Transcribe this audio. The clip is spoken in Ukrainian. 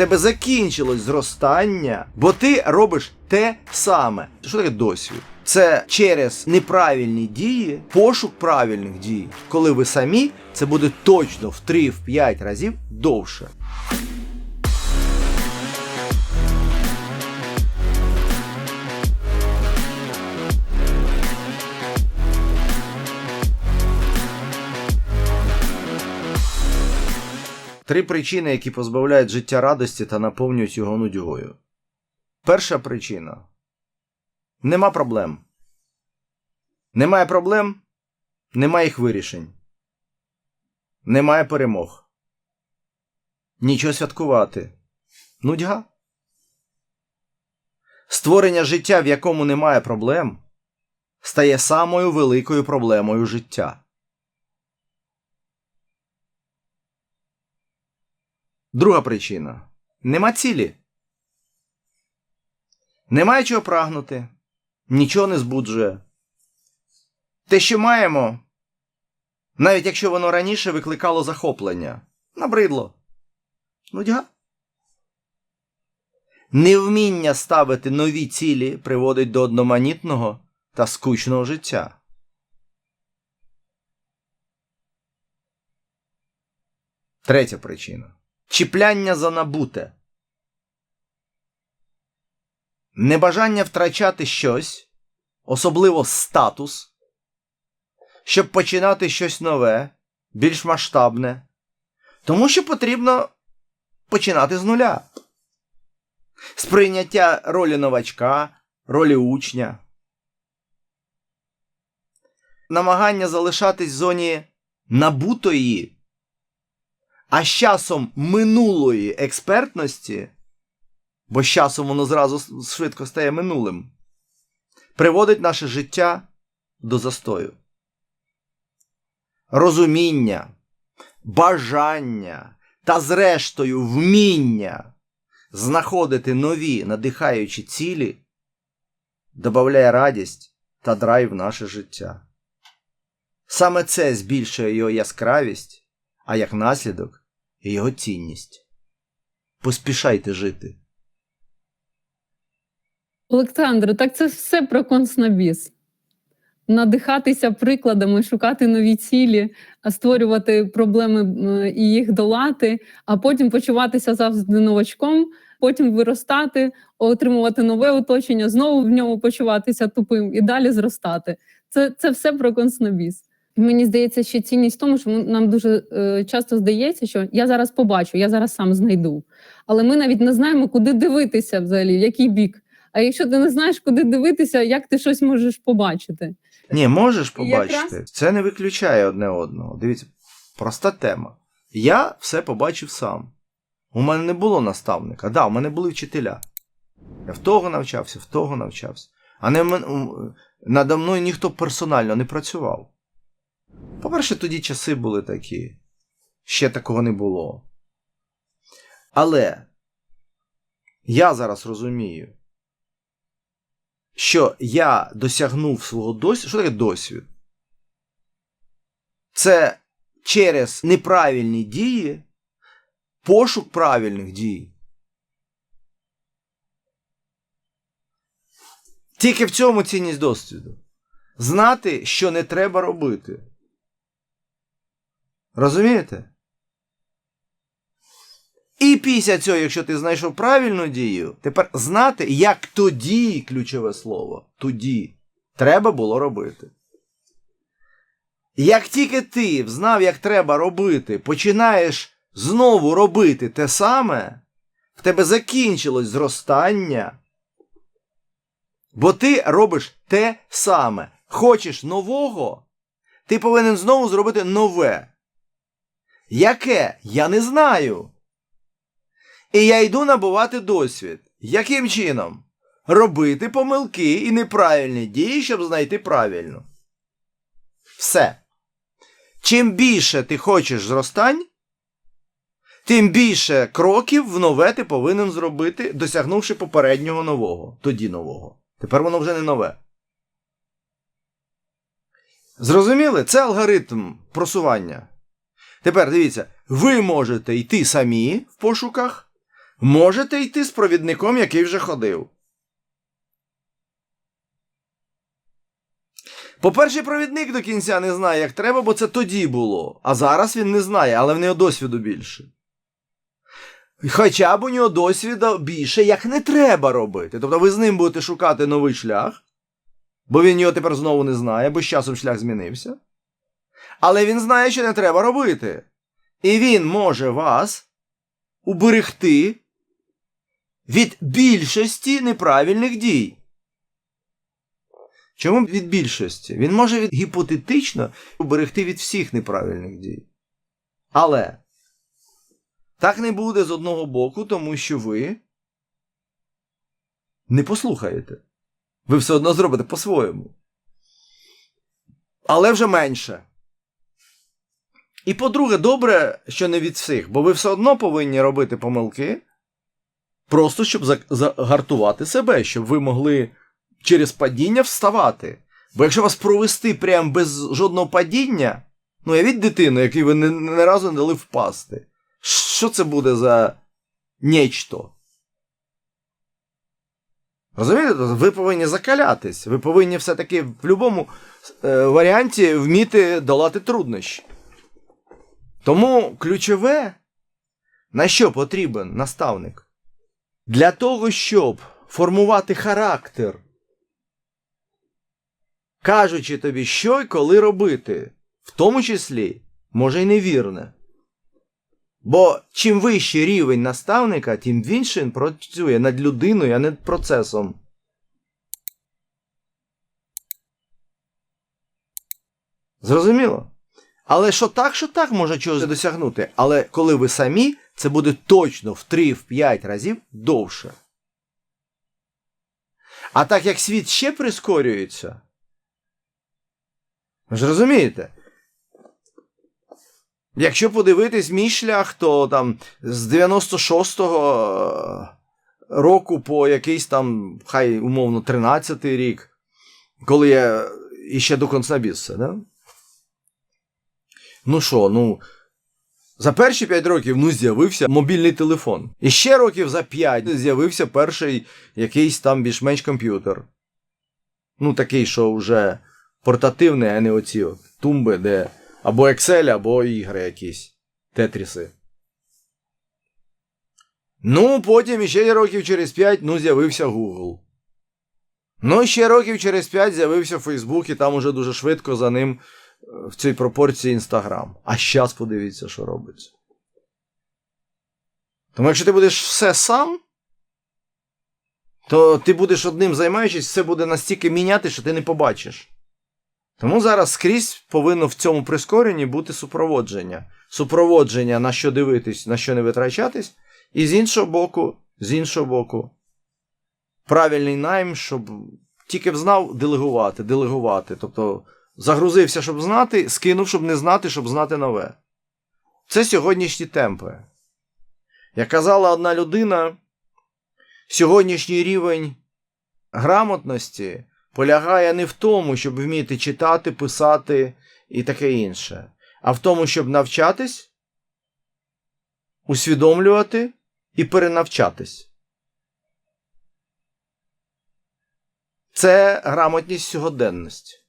тебе закінчилось зростання, бо ти робиш те саме. Що таке досвід? Це через неправильні дії, пошук правильних дій. Коли ви самі, це буде точно в 3-5 разів довше. Три причини, які позбавляють життя радості та наповнюють його нудьгою. Перша причина нема проблем. Немає проблем, немає їх вирішень. Немає перемог. Нічого святкувати. Нудьга. Створення життя, в якому немає проблем, стає самою великою проблемою життя. Друга причина нема цілі. Немає чого прагнути, нічого не збуджує. Те, що маємо, навіть якщо воно раніше викликало захоплення, набридло. Нудьга. Невміння ставити нові цілі приводить до одноманітного та скучного життя. Третя причина. Чіпляння за набуте. Небажання втрачати щось, особливо статус, щоб починати щось нове, більш масштабне, тому що потрібно починати з нуля. Сприйняття ролі новачка, ролі учня. Намагання залишатись в зоні набутої а з часом минулої експертності, бо з часом воно зразу швидко стає минулим, приводить наше життя до застою. Розуміння, бажання та, зрештою, вміння знаходити нові надихаючі цілі додає радість та драйв наше життя. Саме це збільшує його яскравість, а як наслідок і його цінність. Поспішайте жити. Олександре, так це все про концнабіс. Надихатися прикладами, шукати нові цілі, створювати проблеми і їх долати, а потім почуватися завжди новачком, потім виростати, отримувати нове оточення, знову в ньому почуватися тупим і далі зростати. Це, це все про концнабіс. Мені здається, що цінність в тому, що нам дуже е, часто здається, що я зараз побачу, я зараз сам знайду. Але ми навіть не знаємо, куди дивитися взагалі, в який бік. А якщо ти не знаєш, куди дивитися, як ти щось можеш побачити? Ні, можеш побачити. якраз- Це не виключає одне одного. Дивіться, проста тема. Я все побачив сам. У мене не було наставника. Да, у мене були вчителя. Я в того навчався, в того навчався. А не надо мною ніхто персонально не працював. По-перше, тоді часи були такі. Ще такого не було. Але я зараз розумію, що я досягнув свого досвіду. Що таке досвід? Це через неправильні дії, пошук правильних дій. Тільки в цьому цінність досвіду. Знати, що не треба робити. Розумієте? І після цього, якщо ти знайшов правильну дію, тепер знати, як тоді ключове слово, тоді треба було робити. Як тільки ти знав, як треба робити, починаєш знову робити те саме, в тебе закінчилось зростання. Бо ти робиш те саме. Хочеш нового, ти повинен знову зробити нове. Яке? Я не знаю. І я йду набувати досвід. Яким чином? Робити помилки і неправильні дії, щоб знайти правильну. Все. Чим більше ти хочеш зростань, тим більше кроків в нове ти повинен зробити, досягнувши попереднього нового, тоді нового. Тепер воно вже не нове. Зрозуміли? Це алгоритм просування. Тепер дивіться, ви можете йти самі в пошуках, можете йти з провідником, який вже ходив. По-перше, провідник до кінця не знає, як треба, бо це тоді було. А зараз він не знає, але в нього досвіду більше. Хоча б у нього досвіду більше, як не треба робити. Тобто ви з ним будете шукати новий шлях, бо він його тепер знову не знає, бо з часом шлях змінився. Але він знає, що не треба робити. І він може вас уберегти від більшості неправильних дій. Чому від більшості? Він може від гіпотетично уберегти від всіх неправильних дій. Але так не буде з одного боку, тому що ви не послухаєте. Ви все одно зробите по-своєму. Але вже менше. І по-друге, добре, що не від всіх, бо ви все одно повинні робити помилки, просто щоб загартувати себе, щоб ви могли через падіння вставати. Бо якщо вас провести прямо без жодного падіння, ну явіть дитину, якій ви не, разу не дали впасти. Що це буде за нечто? Розумієте? Ви повинні закалятись. Ви повинні все-таки в будь-якому е, варіанті вміти долати труднощі. Тому ключове, на що потрібен наставник? Для того, щоб формувати характер, кажучи тобі, що і коли робити, в тому числі, може й невірне. Бо чим вищий рівень наставника, тим більше він працює над людиною, а не над процесом. Зрозуміло? Але що так, що так може чогось досягнути. Але коли ви самі, це буде точно в 3-5 разів довше. А так як світ ще прискорюється. Ви ж розумієте? Якщо подивитись мій шлях, то там з 96-го року по якийсь там, хай умовно, 13-й рік, коли я іще до концнабісся, да? Ну що, ну. За перші 5 років ну, з'явився мобільний телефон. І ще років за 5 з'явився перший якийсь там більш-менш комп'ютер. Ну, такий, що вже портативний, а не оці от тумби, де або Excel, або ігри якісь. Тетріси. Ну, потім іще років через 5 ну, з'явився Google. Ну, ще років через 5 з'явився Facebook, і там уже дуже швидко за ним в цій пропорції Інстаграм. А щас подивіться, що робиться. Тому якщо ти будеш все сам, то ти будеш одним займаючись, все буде настільки міняти, що ти не побачиш. Тому зараз скрізь повинно в цьому прискоренні бути супроводження. Супроводження, на що дивитись, на що не витрачатись, і з іншого боку, з іншого боку, правильний найм, щоб тільки знав делегувати, делегувати. Тобто загрузився, щоб знати, скинув, щоб не знати, щоб знати нове. Це сьогоднішні темпи. Як казала одна людина, сьогоднішній рівень грамотності полягає не в тому, щоб вміти читати, писати і таке інше, а в тому, щоб навчатись, усвідомлювати і перенавчатись. Це грамотність сьогоденності.